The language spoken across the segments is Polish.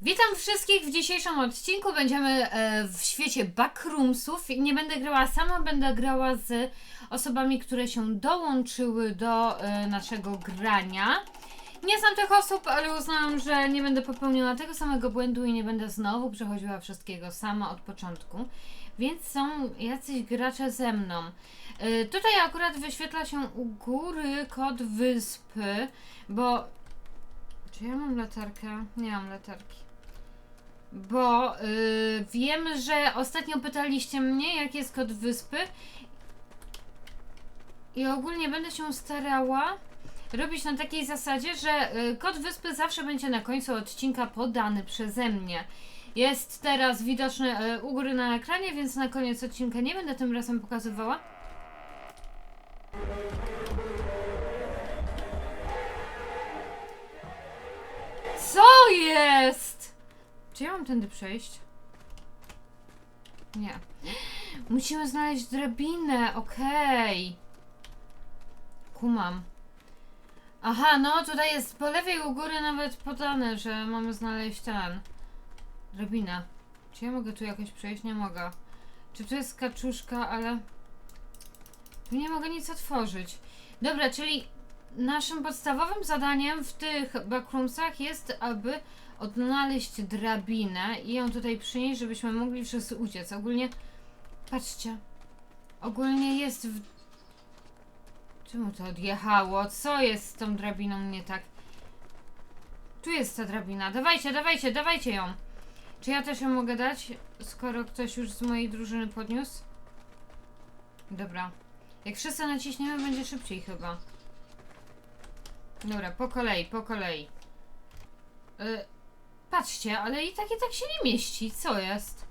Witam wszystkich w dzisiejszym odcinku. Będziemy e, w świecie backroomsów. Nie będę grała sama, będę grała z osobami, które się dołączyły do e, naszego grania. Nie znam tych osób, ale uznałam, że nie będę popełniała tego samego błędu i nie będę znowu przechodziła wszystkiego sama od początku. Więc są jacyś gracze ze mną. E, tutaj akurat wyświetla się u góry kod wyspy, bo czy ja mam latarkę? Nie mam latarki. Bo y, wiem, że ostatnio pytaliście mnie, jaki jest kod wyspy. I ogólnie będę się starała robić na takiej zasadzie, że y, kod wyspy zawsze będzie na końcu odcinka podany przeze mnie. Jest teraz widoczny y, u góry na ekranie, więc na koniec odcinka nie będę tym razem pokazywała. Co jest? Czy ja mam tędy przejść? Nie. Musimy znaleźć drabinę, okej. Kumam. Aha, no tutaj jest po lewej u góry nawet podane, że mamy znaleźć ten. Drabinę. Czy ja mogę tu jakoś przejść? Nie mogę. Czy tu jest kaczuszka, ale... Tu nie mogę nic otworzyć. Dobra, czyli naszym podstawowym zadaniem w tych backroomsach jest, aby odnaleźć drabinę i ją tutaj przynieść, żebyśmy mogli wszyscy uciec. Ogólnie, patrzcie, ogólnie jest w... Czemu to odjechało? Co jest z tą drabiną nie tak? Tu jest ta drabina. Dawajcie, dawajcie, dawajcie ją. Czy ja też ją mogę dać, skoro ktoś już z mojej drużyny podniósł? Dobra. Jak wszyscy naciśniemy, będzie szybciej chyba. Dobra, po kolei, po kolei. Y, patrzcie, ale i tak i tak się nie mieści. Co jest?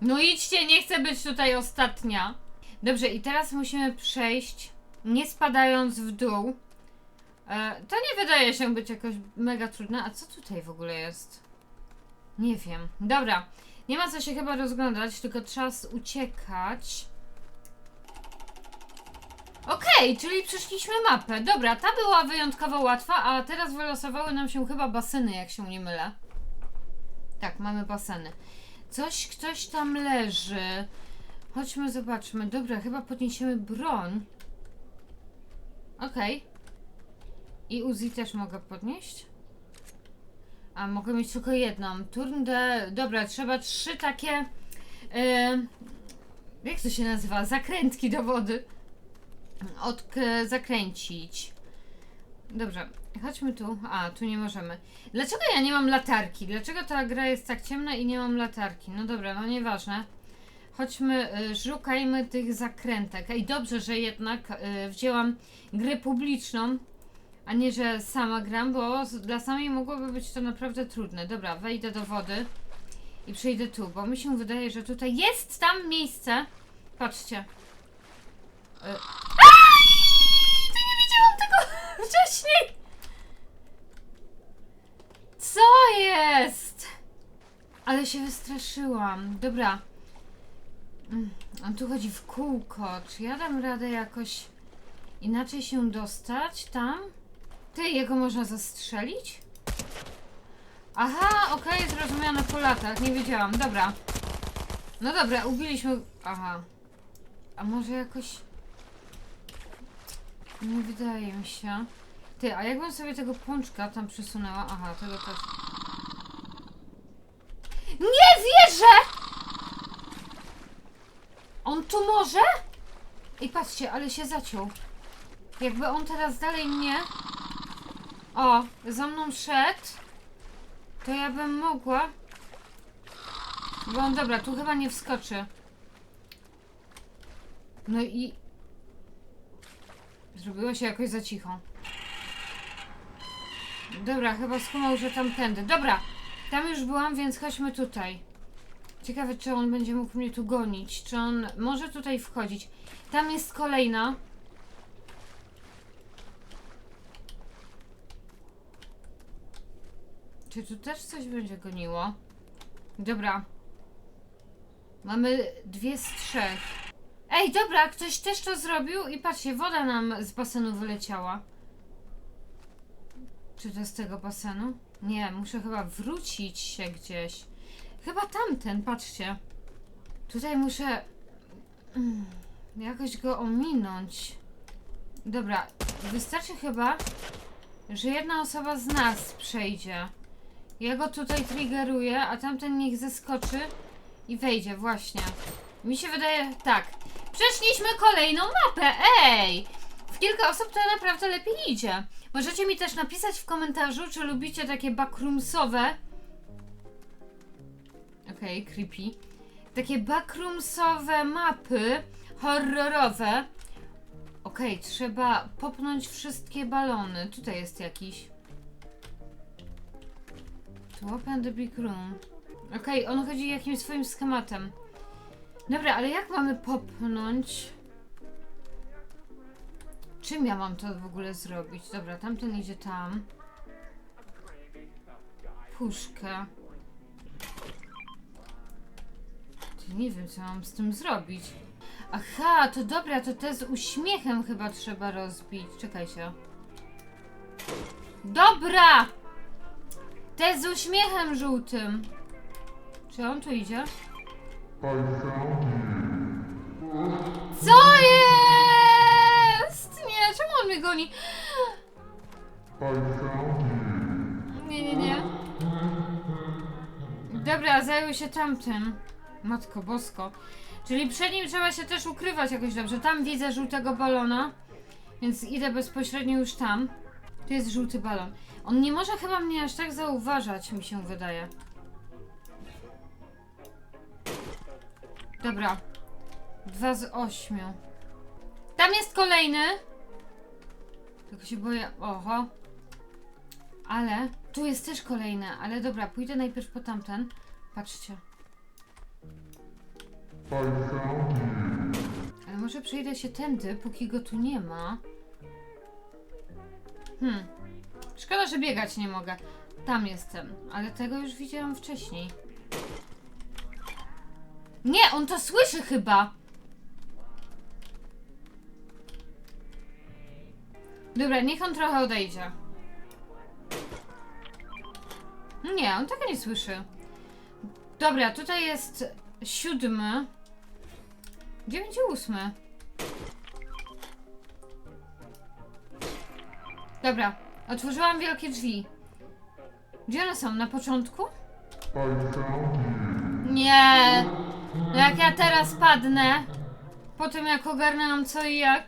No idźcie, nie chcę być tutaj ostatnia. Dobrze, i teraz musimy przejść, nie spadając w dół. E, to nie wydaje się być jakoś mega trudne. A co tutaj w ogóle jest? Nie wiem. Dobra, nie ma co się chyba rozglądać, tylko czas uciekać. Okej, czyli przeszliśmy mapę. Dobra, ta była wyjątkowo łatwa, a teraz wylosowały nam się chyba baseny, jak się nie mylę. Tak, mamy baseny. Coś, ktoś tam leży. Chodźmy, zobaczmy. Dobra, chyba podniesiemy broń. Okej. I Uzi też mogę podnieść? A, mogę mieć tylko jedną. Turn de... Dobra, trzeba trzy takie... Yy, jak to się nazywa? Zakrętki do wody od zakręcić. Dobrze, chodźmy tu. A, tu nie możemy. Dlaczego ja nie mam latarki? Dlaczego ta gra jest tak ciemna i nie mam latarki? No dobra, no nieważne. Chodźmy, y, szukajmy tych zakrętek. Ej, dobrze, że jednak y, wzięłam grę publiczną, a nie, że sama gram, bo dla samej mogłoby być to naprawdę trudne. Dobra, wejdę do wody i przejdę tu, bo mi się wydaje, że tutaj jest tam miejsce. Patrzcie. Wcześniej! Co jest? Ale się wystraszyłam. Dobra. Mm, On tu chodzi w kółko. Czy ja dam radę jakoś inaczej się dostać tam? Ty, jego można zastrzelić? Aha, okej, zrozumiane po latach. Nie wiedziałam. Dobra. No dobra, ubiliśmy... Aha. A może jakoś... Nie wydaje mi się. Ty, a jakbym sobie tego pączka tam przesunęła? Aha, tego też. Nie wierzę! On tu może? I patrzcie, ale się zaciął. Jakby on teraz dalej mnie. O, za mną szedł. To ja bym mogła. Bo on dobra, tu chyba nie wskoczy. No i Zrobiło się jakoś za cicho. Dobra, chyba skumał, że tamtędy. Dobra, tam już byłam, więc chodźmy tutaj. Ciekawe, czy on będzie mógł mnie tu gonić. Czy on może tutaj wchodzić. Tam jest kolejna. Czy tu też coś będzie goniło? Dobra. Mamy dwie z trzech. Ej, dobra, ktoś też to zrobił i patrzcie, woda nam z basenu wyleciała. Czy to z tego basenu? Nie, muszę chyba wrócić się gdzieś. Chyba tamten, patrzcie. Tutaj muszę mm, jakoś go ominąć. Dobra, wystarczy chyba, że jedna osoba z nas przejdzie. Ja go tutaj triggeruję, a tamten niech zeskoczy i wejdzie, właśnie. Mi się wydaje, tak. Przeszliśmy kolejną mapę, ej! W kilka osób to naprawdę lepiej idzie. Możecie mi też napisać w komentarzu, czy lubicie takie backroomsowe. Okej, creepy. Takie backroomsowe mapy horrorowe. Okej, trzeba popnąć wszystkie balony. Tutaj jest jakiś. To open the big room. Okej, on chodzi jakimś swoim schematem. Dobra, ale jak mamy popchnąć? Czym ja mam to w ogóle zrobić? Dobra, tamten idzie tam. Puszkę. Ty nie wiem, co mam z tym zrobić. Aha, to dobra, to te z uśmiechem chyba trzeba rozbić. Czekajcie. Dobra! Te z uśmiechem żółtym. Czy on tu idzie? Co jest? Mnie goni? Nie, nie, nie. Dobra, zajął się tamtym. Matko bosko. Czyli przed nim trzeba się też ukrywać jakoś dobrze. Tam widzę żółtego balona, więc idę bezpośrednio już tam. Tu jest żółty balon. On nie może chyba mnie aż tak zauważać, mi się wydaje. Dobra. Dwa z ośmiu. Tam jest kolejny. Tylko się boję. Oho. Ale tu jest też kolejny. Ale dobra, pójdę najpierw po tamten. Patrzcie. Ale może przejdę się tędy, póki go tu nie ma. Hmm. Szkoda, że biegać nie mogę. Tam jestem, ale tego już widziałam wcześniej. Nie, on to słyszy chyba. Dobra, niech on trochę odejdzie. Nie, on tego nie słyszy. Dobra, tutaj jest siódmy. Gdzie będzie ósmy? Dobra, otworzyłam wielkie drzwi. Gdzie one są? Na początku? Nie! No jak ja teraz padnę, po tym jak ogarnęłam co i jak.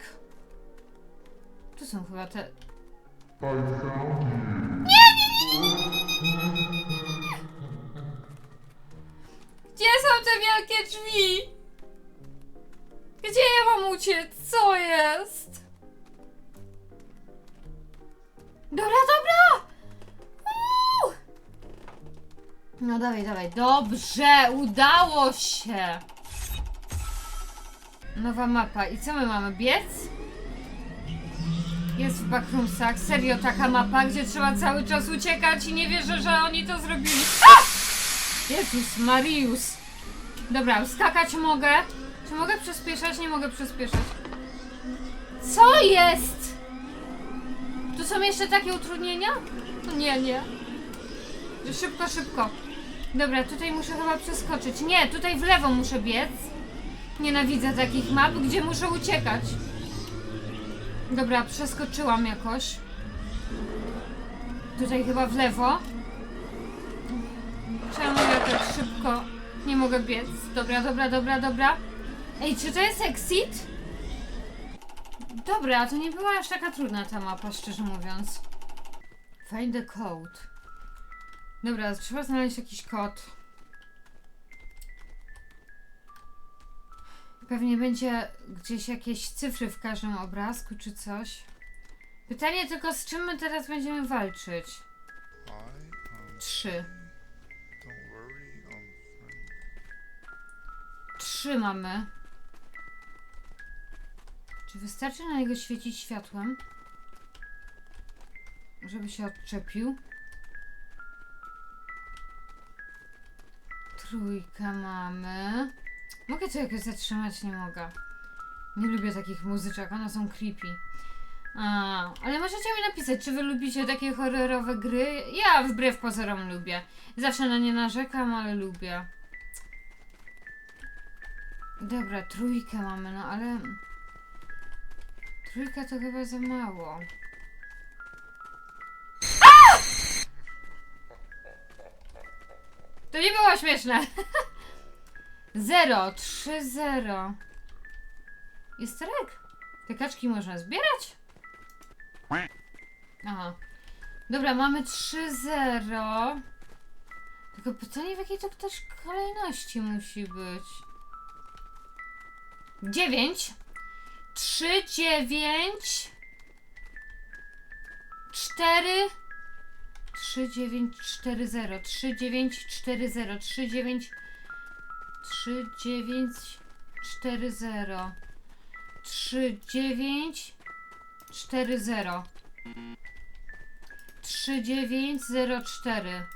Tu są chyba te. Gdzie są te wielkie drzwi? Gdzie ja mam uciec? Co jest? Dobra, dobra! Uuu! No dawaj, dawaj. Dobrze, udało się! Nowa mapa. I co my mamy? Biec? Jest w backroomsach. Serio taka mapa, gdzie trzeba cały czas uciekać i nie wierzę, że oni to zrobili. A! Jezus Marius. Dobra, skakać mogę. Czy mogę przyspieszać? Nie mogę przyspieszać. Co jest? Tu są jeszcze takie utrudnienia? No nie, nie. Szybko, szybko. Dobra, tutaj muszę chyba przeskoczyć. Nie, tutaj w lewo muszę biec. Nienawidzę takich map, gdzie muszę uciekać. Dobra, przeskoczyłam jakoś. Tutaj chyba w lewo. Czemu ja tak szybko nie mogę biec? Dobra, dobra, dobra, dobra. Ej, czy to jest exit? Dobra, to nie była aż taka trudna ta mapa, szczerze mówiąc. Find the code. Dobra, trzeba znaleźć jakiś kod. Pewnie będzie gdzieś jakieś cyfry w każdym obrazku czy coś. Pytanie tylko, z czym my teraz będziemy walczyć? Trzy. Trzy mamy. Czy wystarczy na niego świecić światłem? Żeby się odczepił? Trójkę mamy. Mogę to jakoś zatrzymać? Nie mogę. Nie lubię takich muzyczek, one są creepy. A, ale możecie mi napisać, czy wy lubicie takie horrorowe gry? Ja wbrew pozorom lubię. Zawsze na nie narzekam, ale lubię. Dobra, trójkę mamy, no ale... Trójka to chyba za mało. To nie było śmieszne. Zero, trzy, zero. Jest terek? Te kaczki można zbierać? Aha. Dobra, mamy 3-0. Tylko pytanie, w jakiej to też kolejności musi być. 9 3, 9 4 3, 9, 4, 0 3, 9, 4, 0 3, 9 3, 9 4, 0 3, 9 4, 0 3904.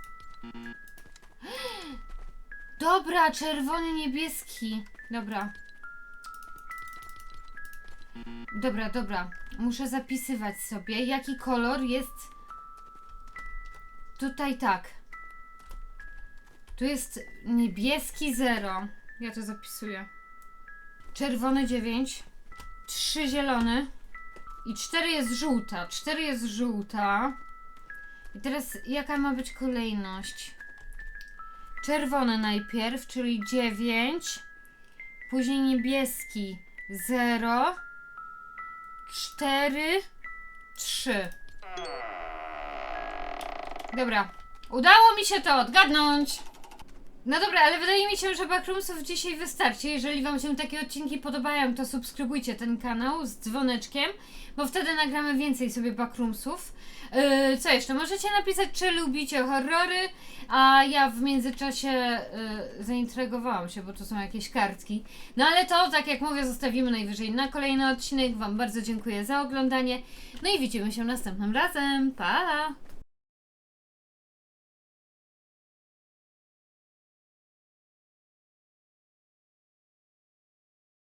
Dobra, czerwony, niebieski. Dobra. Dobra, dobra. Muszę zapisywać sobie, jaki kolor jest. Tutaj tak. Tu jest niebieski 0. Ja to zapisuję. Czerwony 9. 3 zielony. I 4 jest żółta. 4 jest żółta. I teraz jaka ma być kolejność? Czerwony najpierw, czyli 9. Później niebieski 0. 4. 3. Dobra. Udało mi się to odgadnąć. No dobra, ale wydaje mi się, że Backroomsów dzisiaj wystarczy. Jeżeli Wam się takie odcinki podobają, to subskrybujcie ten kanał z dzwoneczkiem, bo wtedy nagramy więcej sobie Backroomsów. Yy, co jeszcze? Możecie napisać, czy lubicie horrory, a ja w międzyczasie yy, zaintrygowałam się, bo to są jakieś kartki. No ale to, tak jak mówię, zostawimy najwyżej na kolejny odcinek. Wam bardzo dziękuję za oglądanie. No i widzimy się następnym razem. Pa!